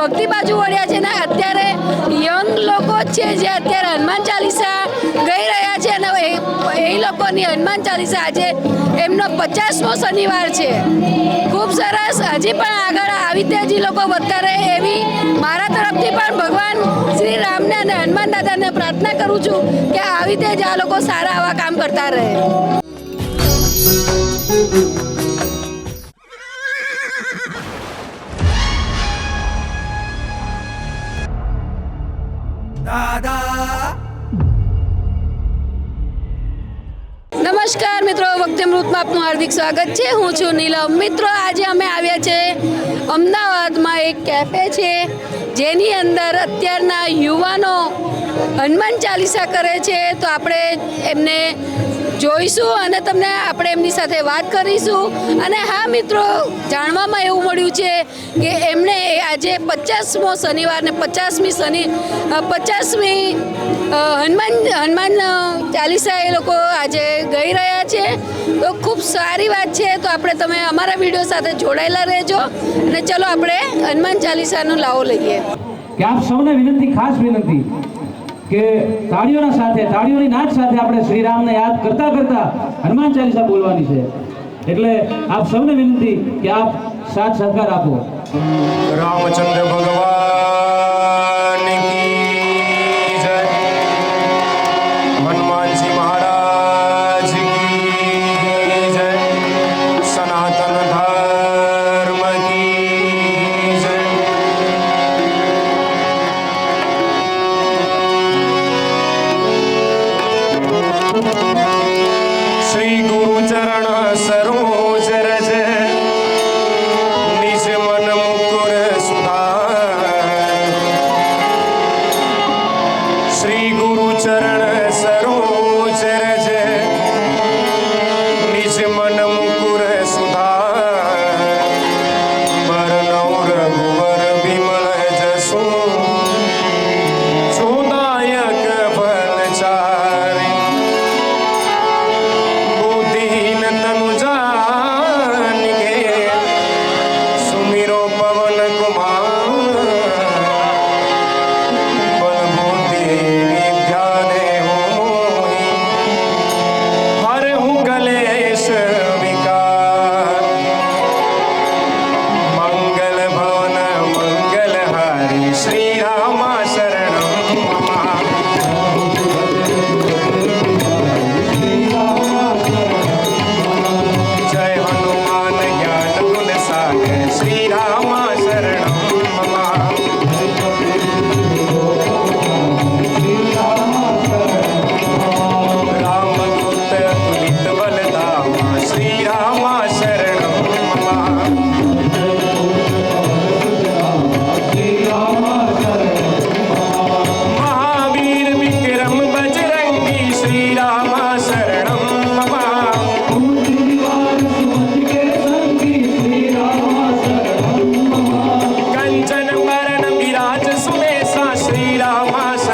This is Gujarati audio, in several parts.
ભક્તિ બાજુ વળ્યા છે ને અત્યારે યંગ લોકો છે જે અત્યારે હનુમાન ચાલીસા ગઈ રહ્યા છે અને એ- એ લોકોની હનુમાન ચાલીસા આજે એમનો પચાસમો શનિવાર છે. ખૂબ સરસ. હજી પણ આગળ આવી રીતે હજી લોકો વધતા રહે એવી મારા તરફથી પણ ભગવાન શ્રી રામને અને હનુમાન દાદાને પ્રાર્થના કરું છું કે આવી રીતે જ આ લોકો સારા આવા કામ કરતા રહે. નમસ્કાર મિત્રો, વખતે મૃતમાં આપનું હાર્દિક સ્વાગત છે. હું છું નીલમ. મિત્રો, આજે અમે આવ્યા છે અમદાવાદમાં એક કેફે છે, જેની અંદર અત્યારના યુવાનો હનુમાન ચાલીસા કરે છે. તો આપણે એમને જોઈશું અને તમને આપણે એમની સાથે વાત કરીશું. અને હા, મિત્રો, જાણવામાં એવું મળ્યું છે કે એમણે આજે પચાસમો શનિવાર ને પચાસમી શનિ પચાસમી હનુમાન હનુમાન ચાલીસા એ લોકો આજે ગઈ રહ્યા છે. તો ખૂબ સારી વાત છે. તો આપણે તમે અમારા વીડિયો સાથે જોડાયેલા રહેજો. અને ચલો આપણે હનુમાન ચાલીસાનો લાવો લઈએ. આપ સૌને વિનંતી, ખાસ વિનંતી કે તાળીઓના સાથે, તાળીઓની નાચ સાથે આપણે શ્રી રામને યાદ કરતા કરતા હનુમાન ચાલીસા બોલવાની છે. એટલે આપ સૌને વિનંતી કે આપ સાથ સહકાર આપો. રામચંદ્ર ભગવાન!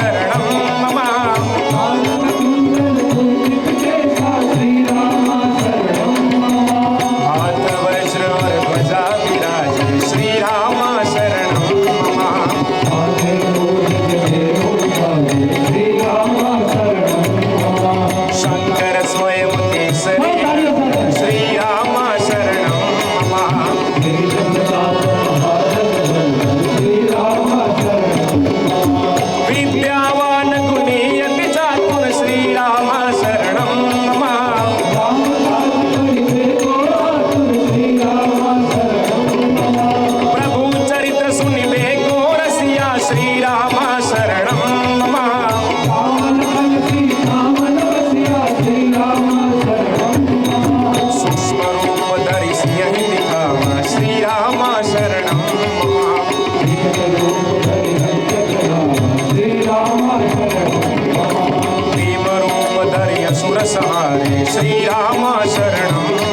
રામ શ્રી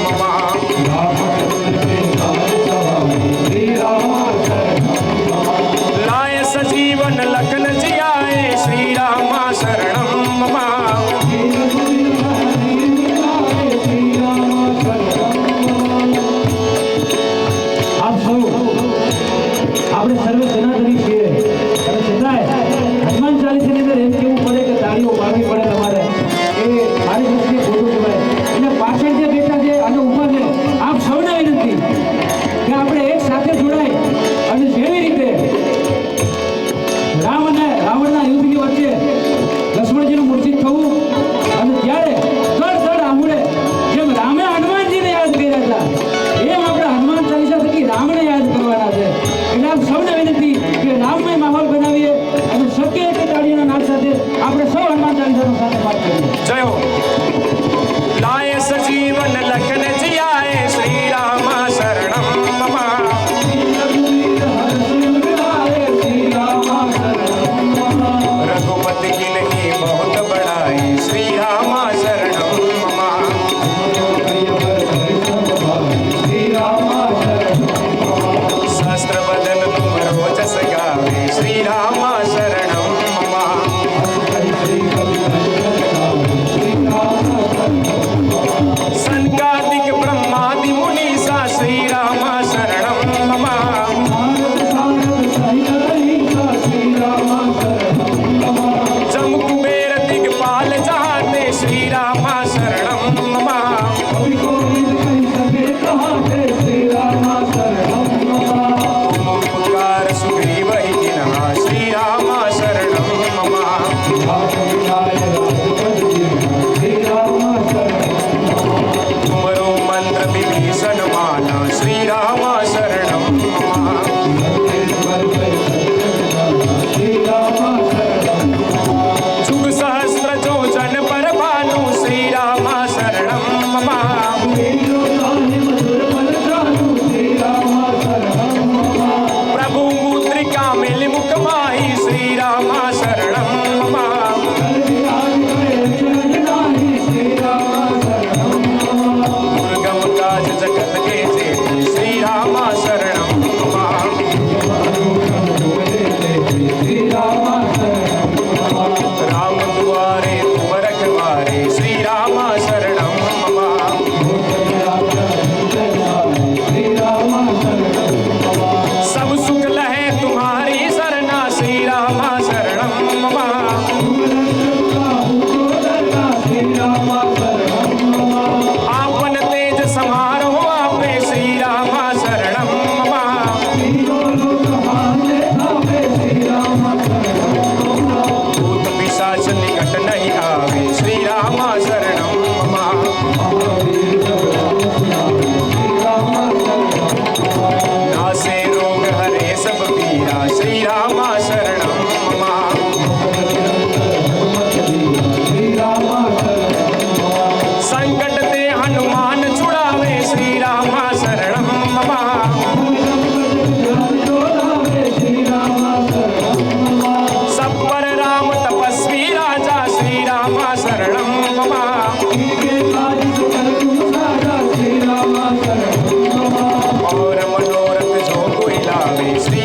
Please be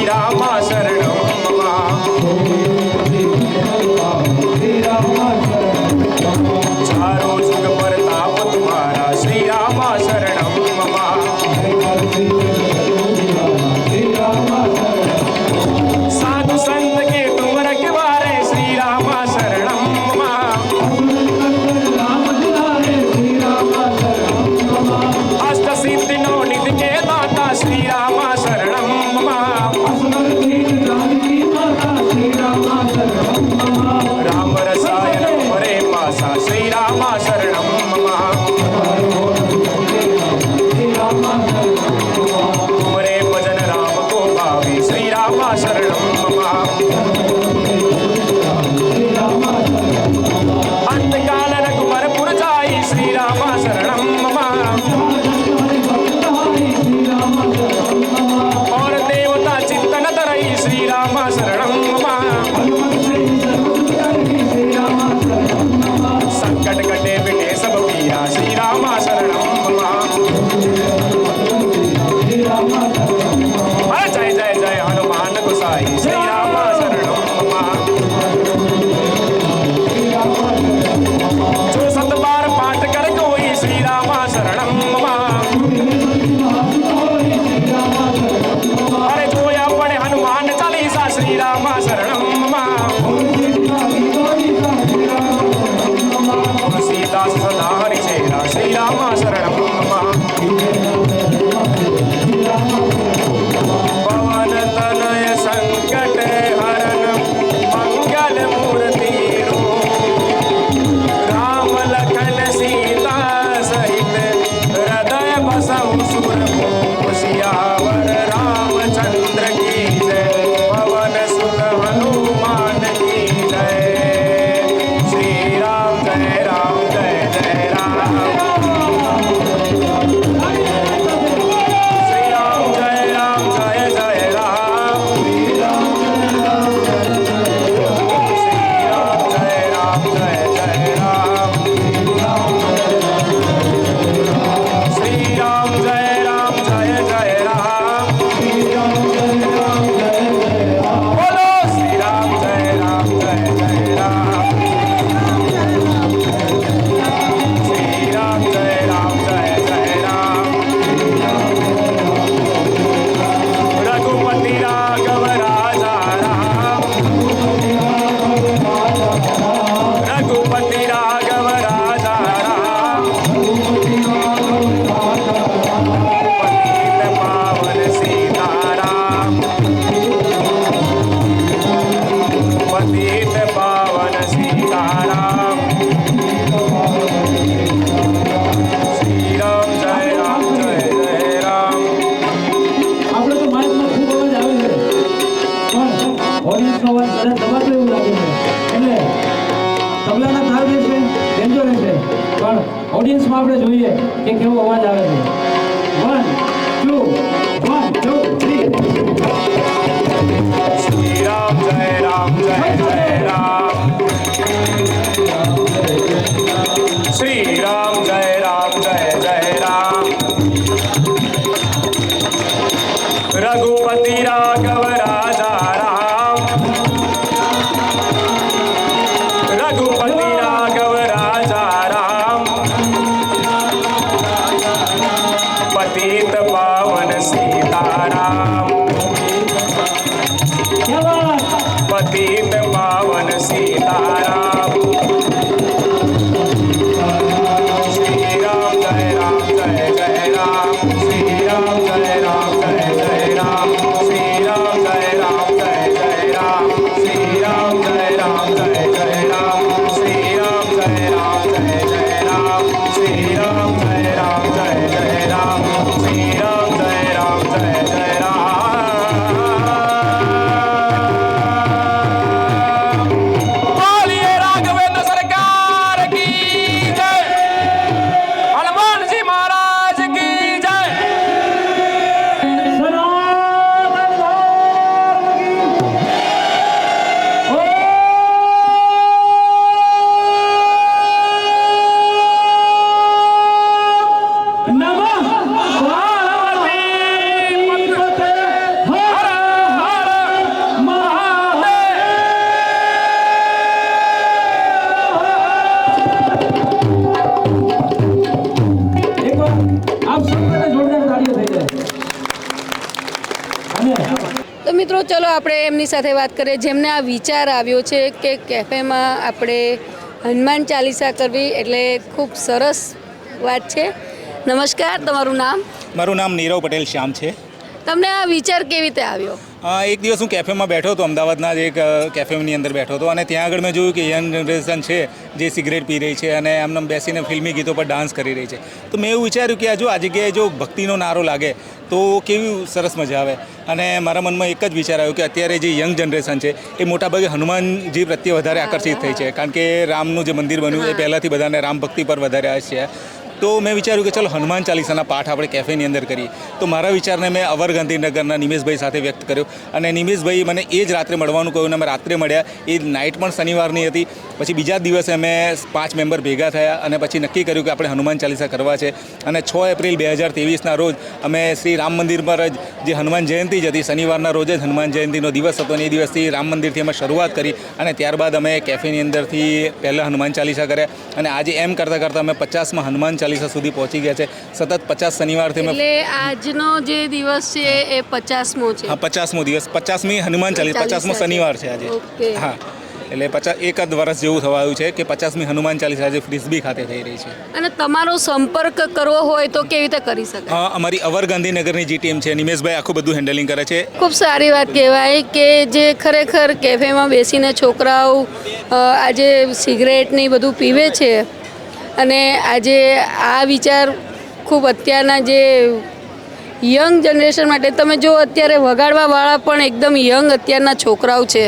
ஸ்ரீராமா சரணம் ઓડિયન્સનો અવાજ કદાચ દબાતો એવું લાગે છે. એટલે તબલાના તાલ રહેશે બેન્જો રહેશે પણ ઓડિયન્સમાં આપણે જોઈએ કે કેવો અવાજ આવે છે. One two one two three Shri Ram જય રામ જય જય રામ. શ્રી રામ. તો મિત્રો, ચલો આપણે એમની સાથે વાત કરીએ. જેમને આ વિચાર આવ્યો છે કે કેફેમાં આપણે હનુમાન ચાલીસા કરવી, એટલે ખૂબ સરસ વાત છે. નમસ્કાર તમારું નામ? મારું નામ નીરવ પટેલ શ્યામ છે. તમને આ વિચાર કેવી રીતે આવ્યો? એક દિવસ હું કેફેમાં બેઠો હતો અમદાવાદના જ એક કેફેની અંદર બેઠો હતો અને ત્યાં આગળ મેં જોયું કે યંગ જનરેશન છે જે સિગરેટ પી રહી છે અને એમને બેસીને ફિલ્મી ગીતો પર ડાન્સ કરી રહી છે. તો મેં એવું વિચાર્યું કે આ જો આ જગ્યાએ જો ભક્તિનો નારો લાગે તો કેવી સરસ મજા આવે. અને મારા મનમાં એક જ વિચાર આવ્યો કે અત્યારે જે યંગ જનરેશન છે એ મોટાભાગે હનુમાનજી પ્રત્યે વધારે આકર્ષિત થઈ છે. કારણ કે રામનું જે મંદિર બન્યું એ પહેલાંથી બધાને રામ ભક્તિ પર વધારે છે. તો મેં વિચાર્યું કે ચલો હનુમાન ચાલીસાના પાઠ આપણે કેફેની અંદર કરીએ. તો મારા વિચારને મેં અવર ગાંધીનગરના નિમેશભાઈ સાથે વ્યક્ત કર્યો. અને નિમેશભાઈ મને એ જ રાત્રે મળવાનું કહ્યું અને અમે રાત્રે મળ્યા. એ નાઇટ પણ શનિવારની હતી. પછી બીજા દિવસે અમે પાંચ મેમ્બર ભેગા થયા અને પછી નક્કી કર્યું કે આપણે હનુમાન ચાલીસા કરવા છે. અને છ એપ્રિલ બે હજાર ત્રેવીસના રોજ અમે શ્રી રામ મંદિર પર જ જે હનુમાન જયંતિ જ હતી, શનિવારના રોજ જ હનુમાન જયંતિનો દિવસ હતો અને એ દિવસથી રામ મંદિરથી અમે શરૂઆત કરી અને ત્યારબાદ અમે કેફેની અંદરથી પહેલાં હનુમાન ચાલીસા કર્યા. અને આજે એમ કરતાં કરતાં અમે પચાસમાં હનુમાન ચાલીસા સુધી પહોંચી ગયા છે. સતત પચાસ શનિવારથી એટલે આજનો જે દિવસ છે એ પચાસમો છે. હા પચાસમો દિવસ. પચાસમી હનુમાન ચાલીસ પચાસમો શનિવાર છે આજે. હા. એટલે પચાસ એક જ વર્ષ જેવું થવાયું છે કે પચાસમી હનુમાન ચાલીસ આજે ફ્રિસ્બી ખાતે થઈ રહી છે. અને તમારો સંપર્ક કરવો હોય તો કેવી રીતે કરી શકાય? હા અમારી અવર ગાંધીનગરની જે ટીમ છે નિમેશભાઈ આખું બધું હેન્ડલિંગ કરે છે. ખૂબ સારી વાત કહેવાય કે જે ખરેખર કેફેમાં બેસીને છોકરાઓ આજે સિગરેટ ને બધું પીવે છે અને આજે આ વિચાર ખૂબ અત્યારના જે યંગ જનરેશન માટે, તમે જો અત્યારે વગાડવાવાળા પણ એકદમ યંગ અત્યારના છોકરાઓ છે.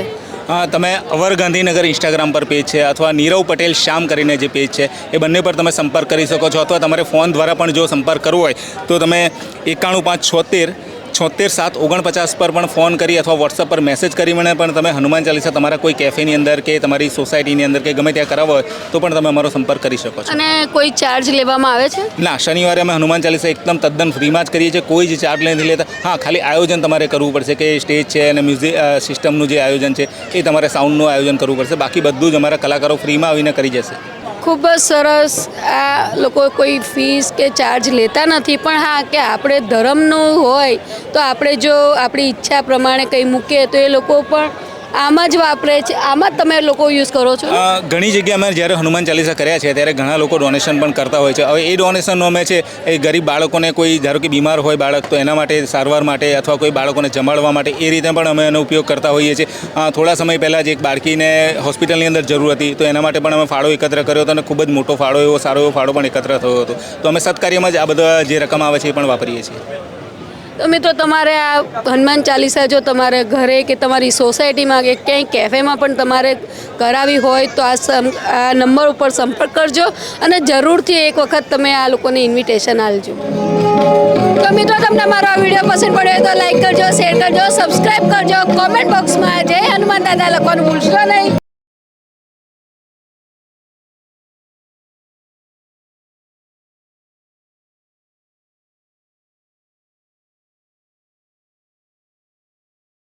હા, તમે અવર ગાંધીનગર ઇન્સ્ટાગ્રામ પર પેજ છે અથવા નીરવ પટેલ શ્યામ કરીને જે પેજ છે, એ બંને પર તમે સંપર્ક કરી શકો છો અથવા તમારે ફોન દ્વારા પણ જો સંપર્ક કરવો હોય, તો તમે એકાણું પાંચ છોતેર છોતેર સાત ઓગણપચાસ પર પણ ફોન કરી અથવા વોટ્સઅપ પર મેસેજ કરી મને. પણ તમે હનુમાન ચાલીસા તમારા કોઈ કેફેની અંદર કે તમારી સોસાયટીની અંદર કે ગમે ત્યાં કરાવો હોય તો પણ તમે અમારો સંપર્ક કરી શકો છો. અને કોઈ ચાર્જ લેવામાં આવે છે? ના શનિવારે અમે હનુમાન ચાલીસા એકદમ તદ્દન ફ્રીમાં જ કરીએ છીએ. કોઈ જ ચાર્જ નથી લેતા. હા ખાલી આયોજન તમારે કરવું પડશે કે સ્ટેજ છે અને મ્યુઝિક સિસ્ટમનું જે આયોજન છે એ તમારે સાઉન્ડનું આયોજન કરવું પડશે. બાકી બધું જ અમારા કલાકારો ફ્રીમાં આવીને કરી જશે. ખૂબ જ સરસ આ લોકો કોઈ ફીસ કે ચાર્જ લેતા નથી. પણ હા, કે આપણે ધર્મનું હોય તો આપણે જો આપણી ઈચ્છા પ્રમાણે કંઈ મૂકીએ તો એ લોકો પણ આમ જ વાપરે છે. આમ તમે લોકો યુઝ કરો છો? ઘણી જગ્યાએ અમે જ્યારે હનુમાન ચાલીસા કર્યા છે, ત્યારે ઘણા લોકો ડોનેશન પણ કરતા હોય છે. હવે એ ડોનેશનનો અમે છે, એ ગરીબ બાળકોને કોઈ, ધારો કે બીમાર હોય બાળક, તો એના માટે સારવાર માટે અથવા કોઈ બાળકોને જમાડવા માટે એ રીતે પણ અમે એનો ઉપયોગ કરતા હોઈએ છીએ. થોડા સમય પહેલાં જ એક બાળકીને હોસ્પિટલની અંદર જરૂર હતી, તો એના માટે પણ અમે ફાળો એકત્ર કર્યો હતો અને ખૂબ જ મોટો ફાળો એવો, સારો એવો ફાળો પણ એકત્ર થયો હતો. તો અમે સત્કાર્યમાં જ આ બધા જે રકમ આવે છે એ પણ વાપરીએ છીએ. તો મિત્રો તમારે આ હનુમાન ચાલીસા જો તમારે ઘરે કે તમારી સોસાયટીમાં કે ક્યાંય કેફેમાં પણ તમારે કરાવી હોય તો આ આ નંબર ઉપર સંપર્ક કરજો અને જરૂરથી એક વખત તમે આ લોકોને ઇન્વિટેશન આપજો. તો મિત્રો તમને મારો આ વીડિયો પસંદ પડ્યો તો લાઈક કરજો શેર કરજો સબસ્ક્રાઈબ કરજો. કોમેન્ટ બોક્સમાં જય હનુમાન દાદા લખવાનું ભૂલશો નહીં.